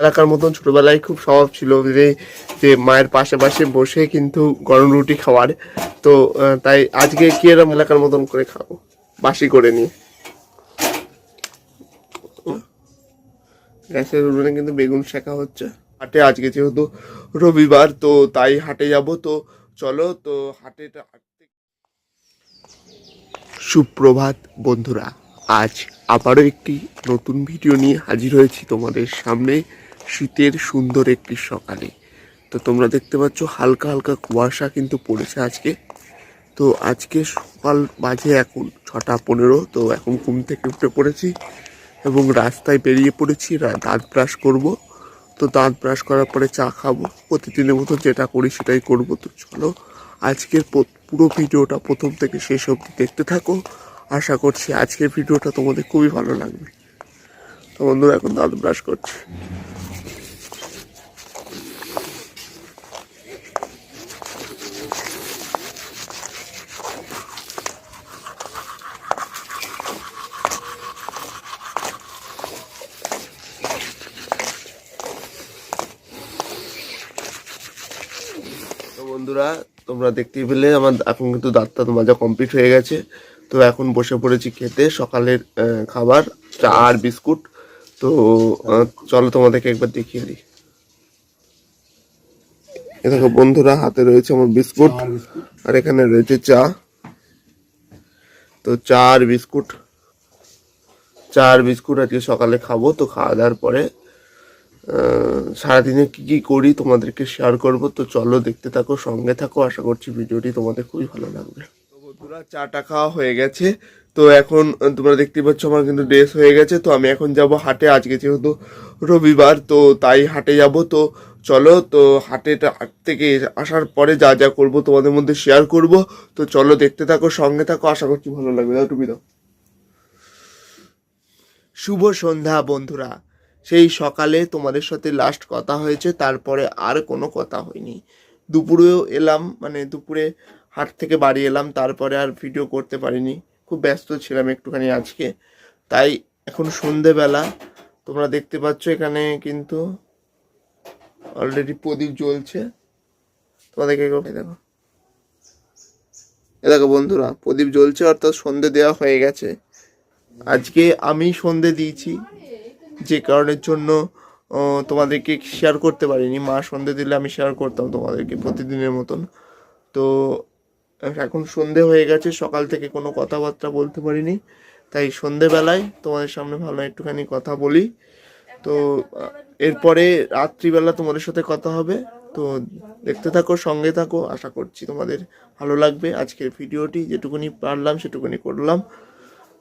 এলাকার মতন ছোটবেলায় খুব স্বভাব ছিল যে যে মায়ের পাশে পাশে বসে কিন্তু গরম রুটি খাওয়ার। তো তাই আজকে কি এরকম এলাকার মতন করে খাব? বাসি করে নিয়ে। গ্যাসের উনুনে কিন্তু বেগুন শেখা হচ্ছে। হাটে আজকে যেহেতু রবিবার, তো তাই হাটে যাব। তো চলো, তো হাঁটতে সুপ্রভাত বন্ধুরা, আজ আবারও একটি নতুন ভিডিও নিয়ে হাজির হয়েছি তোমাদের সামনে। শীতের সুন্দর একটি সকালে। তো তোমরা দেখতে পাচ্ছ হালকা হালকা কুয়াশা কিন্তু পড়েছে আজকে। তো আজকে সকাল বাজে এখন ছটা পনেরো, তো এখন ঘুম থেকে উঠে পড়েছি এবং রাস্তায় বেরিয়ে পড়েছি দাঁত ব্রাশ করব। তো দাঁত ব্রাশ করার পরে চা খাব, প্রতিদিনের মতো যেটা করি সেটাই করব। তো চলো আজকের পুরো ভিডিওটা প্রথম থেকে শেষ অবধি দেখতে থাকো। আশা করছি আজকের ভিডিওটা তোমাদের খুবই ভালো লাগবে। তো বন্ধুরা, এখন দাঁত ব্রাশ করছি তো বন্ধুরা তোমরা দেখতেই পেলে আমার এখন কিন্তু দাঁত টাত মাজা কমপ্লিট হয়ে গেছে। তো এখন বসে পড়েছি খেতে সকালের খাবার চা আর বিস্কুট। তো চলো তোমাদেরকে একবার দেখিয়ে দিই। দেখো বন্ধুরা হাতে রয়েছে আমার বিস্কুট। আর এখানে রয়েছে চা। তো চা আর বিস্কুট। চা আর বিস্কুট আজকে সকালে খাব তো খাওয়া দাওয়ার পরে সারাদিনে কী কী করি তোমাদেরকে শেয়ার করব, তো চলো দেখতে থাকো, সঙ্গে থাকো। আশা করছি ভিডিওটি তোমাদের খুবই ভালো লাগবে। বন্ধুরা, চাটা খাওয়া হয়ে গেছে। তো এখন তোমরা দেখতে পাচ্ছ আমার কিন্তু ড্রেস হয়ে গেছে। তো আমি এখন যাব হাটে। আজকে যেহেতু রবিবার, তো তাই হাটে যাব। তো চলো, তো হাটেটা হাট থেকে আসার পরে যা যা করব তোমাদের মধ্যে শেয়ার করব। তো চলো দেখতে থাকো, সঙ্গে থাকো। আশা করছি ভালো লাগবে। দাও, টুপি দাও। শুভ সন্ধ্যা বন্ধুরা। সেই সকালে তোমাদের সাথে লাস্ট কথা হয়েছে, তারপরে আর কোনো কথা হয়নি। দুপুরেও এলাম মানে দুপুরে হাট থেকে বাড়ি এলাম, তারপরে আর ভিডিও করতে পারিনি। খুব ব্যস্ত ছিলাম একটুখানি আজকে। তাই এখন সন্ধেবেলা, তোমরা দেখতে পাচ্ছ এখানে কিন্তু অলরেডি প্রদীপ জ্বলছে। তোমাদেরকে দেখো? এ দেখো বন্ধুরা, প্রদীপ জ্বলছে, অর্থাৎ সন্ধে দেওয়া হয়ে গেছে। আজকে আমি সন্ধে দিয়েছি। যে কারণের জন্য তোমাদেরকে শেয়ার করতে পারিনি। মা সন্ধে দিলে আমি শেয়ার করতাম তোমাদেরকে প্রতিদিনের মতন। তো, এখন সন্ধে হয়ে গেছে, সকাল থেকে কোনো কথাবার্তা বলতে পারিনি। তাই সন্ধেবেলায় তোমাদের সামনে ভালো একটুখানি কথা বলি। তো, এরপরে রাত্রিবেলা তোমাদের সাথে কথা হবে। তো, দেখতে থাকো, সঙ্গে থাকো, আশা করছি তোমাদের ভালো লাগবে। আজকের ভিডিওটি যেটুকুনি পারলাম সেটুকুনি করলাম।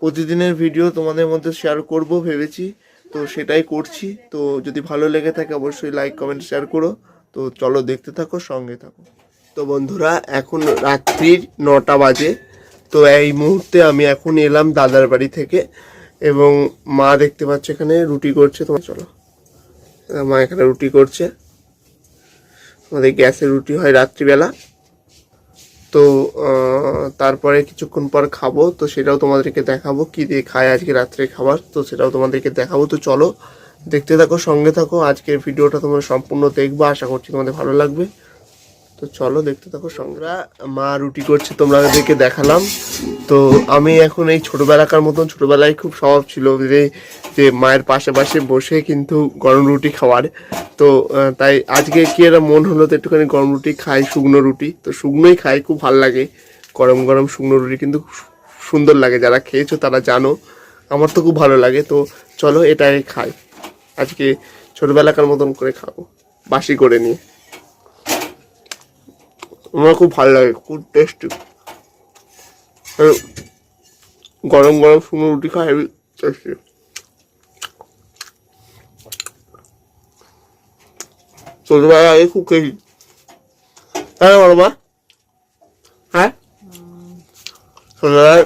প্রতিদিনের ভিডিও তোমাদের মধ্যে শেয়ার করব, ভেবেছি। তো সেটাই করছি। তো যদি ভালো লেগে থাকে অবশ্যই লাইক কমেন্ট শেয়ার করো। তো চলো দেখতে থাকো, সঙ্গে থাকো। তো বন্ধুরা, এখন রাত্রির নটা বাজে। তো এই মুহূর্তে আমি এখন এলাম দাদার বাড়ি থেকে এবং মা দেখতে পাচ্ছ এখানে রুটি করছে। তোমার চলো, মা এখানে রুটি করছে। আমাদের গ্যাসের রুটি হয় রাত্রিবেলা। তো তারপরে কিছুক্ষণ পর খাব, তো সেটাও তোমাদেরকে দেখাবো কি দিয়ে খায় আজকে রাত্রে খাবার, তো সেটাও তোমাদেরকে দেখাবো। তো চলো, দেখতে থাকো, সঙ্গে থাকো, আজকের ভিডিওটা তোমরা সম্পূর্ণ দেখব, আশা করছি তোমাদের ভালো লাগবে। তো চলো দেখতে থাকো সঙ্গরা মা রুটি করছে তোমরা ওদেরকে দেখালাম। তো আমি এখন এই ছোটবেলাকার মতন, ছোটবেলায় খুব স্বভাব ছিল যে যে মায়ের পাশে বসে কিন্তু গরম রুটি খাওয়ার। তো তাই আজকে কি এরা মন হলো তো একটুখানি গরম রুটি খাই, শুকনো রুটি। তো শুকনোই খাই, খুব ভালো লাগে। গরম গরম শুকনো রুটি কিন্তু সুন্দর লাগে। যারা খেয়েছো তারা জানো, আমার তো খুব ভালো লাগে। তো চলো এটাই খাই। আজকে ছোটবেলাকার মতন করে খাব। বাসি করে নিয়ে। আমার খুব ভালো লাগে খুব টেস্টি গরম গরম শুকনো রুটি খাই হেবি টেস্টি ছোটবেলায় আগে খুব খেয়েছি হ্যাঁ বলো মা। হ্যাঁ? ছোটবেলায়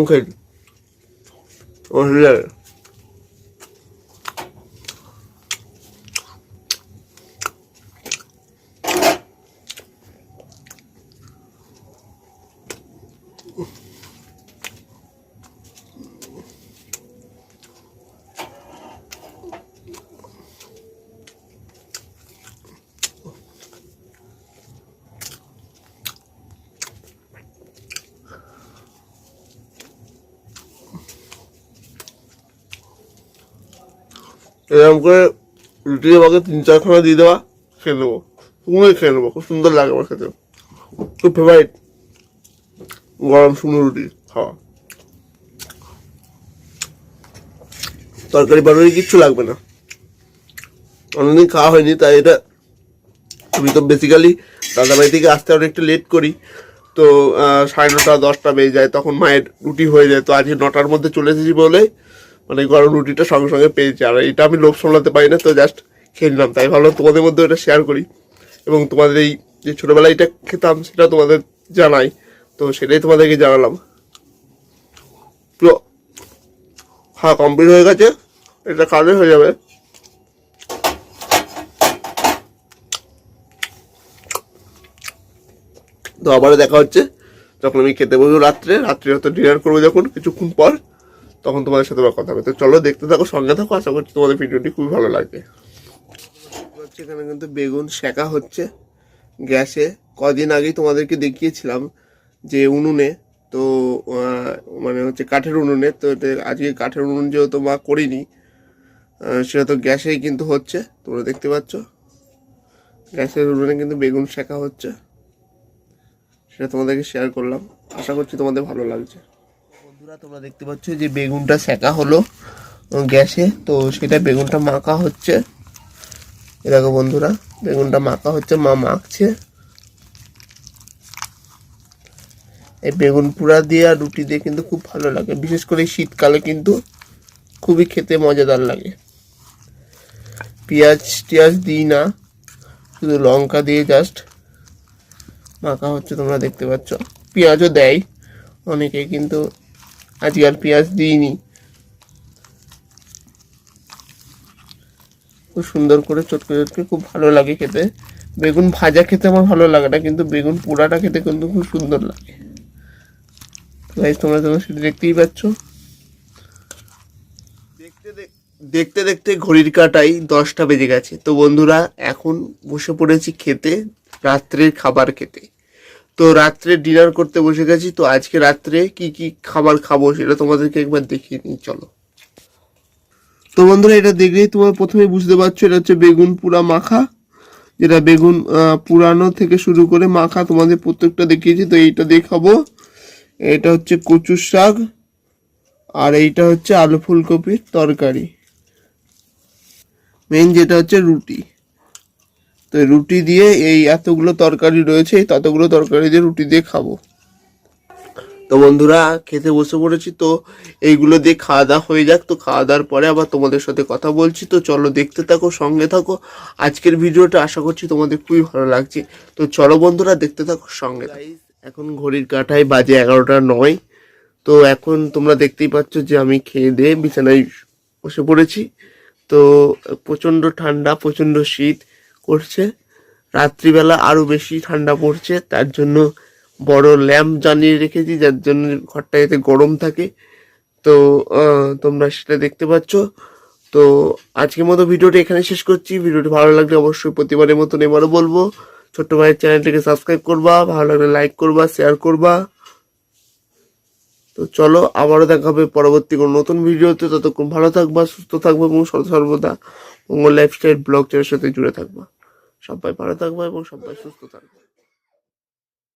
তরম খেয়েছি এরকম করে রুটি আমাকে তিন চারখানা দিয়ে দেওয়া, খেয়ে নেব। পুরোই খেয়ে নেব, খুব সুন্দর লাগে আমার খেতে। খুব ফেভারিট গরম শুকনো রুটি খাওয়া। তরকারি বানানি কিচ্ছু লাগবে না। অনেকদিন খাওয়া হয়নি, তাই এটা আমি তো বেসিক্যালি দাদাবাড়ি থেকে আসতে অনেকটা লেট করি। তো সাড়ে নটা, দশটা বেজে যায়, তখন মায়ের রুটি হয়ে যায়। তো আজকে নটার মধ্যে চলে এসেছি বলে মানে গরম রুটিটা সঙ্গে সঙ্গে পেয়েছি। আর এটা আমি লোভ সামলাতে পারি না, তো জাস্ট খেয়ে নিলাম। তাই ভাবলাম তোমাদের মধ্যে এটা শেয়ার করি। এবং তোমাদের এই যে ছোটোবেলায় এটা খেতাম, সেটা তোমাদের জানাই। তো সেটাই তোমাদেরকে জানালাম। তো হ্যাঁ কমপ্লিট হয়ে গেছে। এটা কাজে হয়ে যাবে। তো আবারও দেখা হচ্ছে। যখন আমি খেতে বসবো রাত্রে রাত্রে হয়তো ডিনার করব যখন, কিছুক্ষণ পর। তখন তোমাদের সাথে আবার কথা হবে। তো চলো দেখতে থাকো, সঙ্গে থাকো, আশা করছি তোমাদের ভিডিওটি খুবই ভালো লাগবে। এখানে কিন্তু বেগুন শেখা হচ্ছে গ্যাসে। কদিন আগেই তোমাদেরকে দেখিয়েছিলাম যে উনুনে, তো মানে হচ্ছে কাঠের উনুনে, তো আজকে কাঠের উনুন যেহেতু মা করিনি সেটা তো গ্যাসেই কিন্তু হচ্ছে, তোমরা দেখতে পাচ্ছ। গ্যাসের উনুনে কিন্তু বেগুন শেখা হচ্ছে, সেটা তোমাদেরকে শেয়ার করলাম। আশা করছি তোমাদের ভালো লাগছে। বন্ধুরা, তোমরা দেখতে পাচ্ছ যে বেগুনটা সেকা হলো গ্যাসে। তো সেটা বেগুনটা মাখা হচ্ছে। এ দেখো বন্ধুরা, বেগুনটা মাখা হচ্ছে, মা মাখছে। এই বেগুন পুরা দিয়ে আর রুটি দিয়ে কিন্তু খুব ভালো লাগে। বিশেষ করে শীতকালে কিন্তু খুবই খেতে মজাদার লাগে। পেঁয়াজ টিয়াজ দিই না, শুধু লঙ্কা দিয়ে জাস্ট মাখা হচ্ছে, তোমরা দেখতে পাচ্ছ। পেঁয়াজও দেয়, অনেকে কিন্তু আজকে আর পেঁয়াজ দিইনি খুব সুন্দর করে চটকে চটকে খুব ভালো লাগে খেতে। বেগুন ভাজা খেতে আমার ভালো লাগে না, কিন্তু বেগুন পোড়াটা খেতে কিন্তু খুব সুন্দর লাগে। গাইস তোমরা তোমরা সেটা দেখতেই পাচ্ছ। দেখতে দেখ- দেখতে দেখতে ঘড়ির কাটাই দশটা বেজে গেছে। তো বন্ধুরা, এখন বসে পড়েছি খেতে, রাত্রের খাবার খেতে। তো রাত্রে ডিনার করতে বসে গেছি, তো আজকে রাত্রে কি কি খাবার খাব সেটা তোমাদেরকে একবার দেখিয়ে নিই, চলো। তো বন্ধুরা, এটা দেখলেই তোমরা প্রথমে বুঝতে পারছ, এটা হচ্ছে বেগুন পুরা মাখা। যেটা বেগুন পুরানো থেকে শুরু করে মাখা তোমাদের প্রত্যেকটা দেখিয়েছি, তো এইটা দেখাবো। এটা হচ্ছে কচুর শাক, আর এইটা হচ্ছে আলু ফুলকপির তরকারি। মেন যেটা হচ্ছে রুটি। তো রুটি দিয়ে এই এতগুলো তরকারি রয়েছে ততগুলো তরকারি দিয়ে রুটি দিয়ে খাব। তো বন্ধুরা, খেতে বসে পড়েছি তো, এইগুলো দিয়ে খাওয়া দাওয়া হয়ে যাক। তো খাওয়া দাওয়ার পরে আবার তোমাদের সাথে কথা বলছি। তো চলো দেখতে থাকো, সঙ্গে থাকো। আজকের ভিডিওটা আশা করছি তোমাদের খুবই ভালো লাগছে। তো চলো বন্ধুরা, দেখতে থাকো, সঙ্গে। এখন ঘড়ির কাঁটায় বাজে এগারোটা নয়। তো এখন তোমরা দেখতেই পাচ্ছ যে আমি খেয়ে দিয়ে বিছানায় বসে পড়েছি। তো প্রচণ্ড ঠান্ডা, প্রচণ্ড শীত। করছে। রাত্রিবেলা আরও বেশি ঠান্ডা পড়ছে, তার জন্য বড় ল্যাম্প জ্বালিয়ে রেখেছি, যার জন্য ঘরটা এতে গরম থাকে। তো তোমরা সেটা দেখতে পাচ্ছ। তো, আজকের মতো ভিডিওটা এখানে শেষ করছি। ভিডিওটি ভালো লাগলে অবশ্যই প্রতিবারের মতন এবারও বলব। ছোট্ট ভাইয়ের চ্যানেলটিকে সাবস্ক্রাইব করবা, ভালো লাগলে লাইক করবা শেয়ার করবা। তো চলো, আবারও দেখা হবে পরবর্তী কোনো নতুন ভিডিওতে। ততক্ষণ ভালো থাকবা, সুস্থ থাকবা এবং সর্বদা মঙ্গল লাইফস্টাইল ব্লগ চ্যানেলের সাথে জুড়ে থাকবা। সবাই ভালো থাকবা এবং সবাই সুস্থ থাকবা।